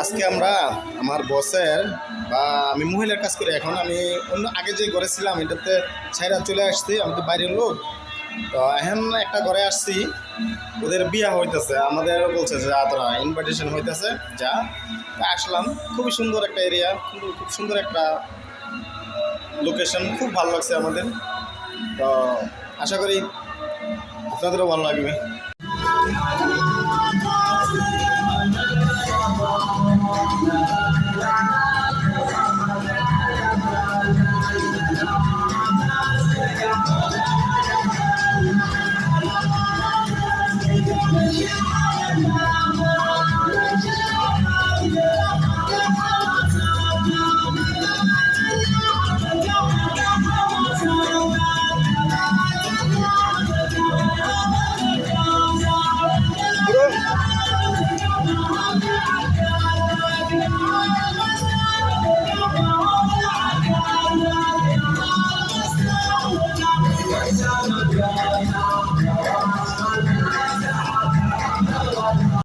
আজকে আমরা আমার বসের বা আমি মহিলার কাজ করি। এখন আমি অন্য আগে যে ঘরে ছিলাম, এটাতে ছাইরা চলে আসছি, আমি তো বাইরের লোক। তো এখন একটা ঘরে আসছি, ওদের বিয়া হইতেছে। আমাদের বলছে যে তোরা ইনভাইটেশন হইতেছে, যা। আসলাম, খুবই সুন্দর একটা এরিয়া খুব সুন্দর একটা লোকেশন খুব ভালো লাগছে আমাদের। তো আশা করি আপনাদেরও ভালো লাগবে। But?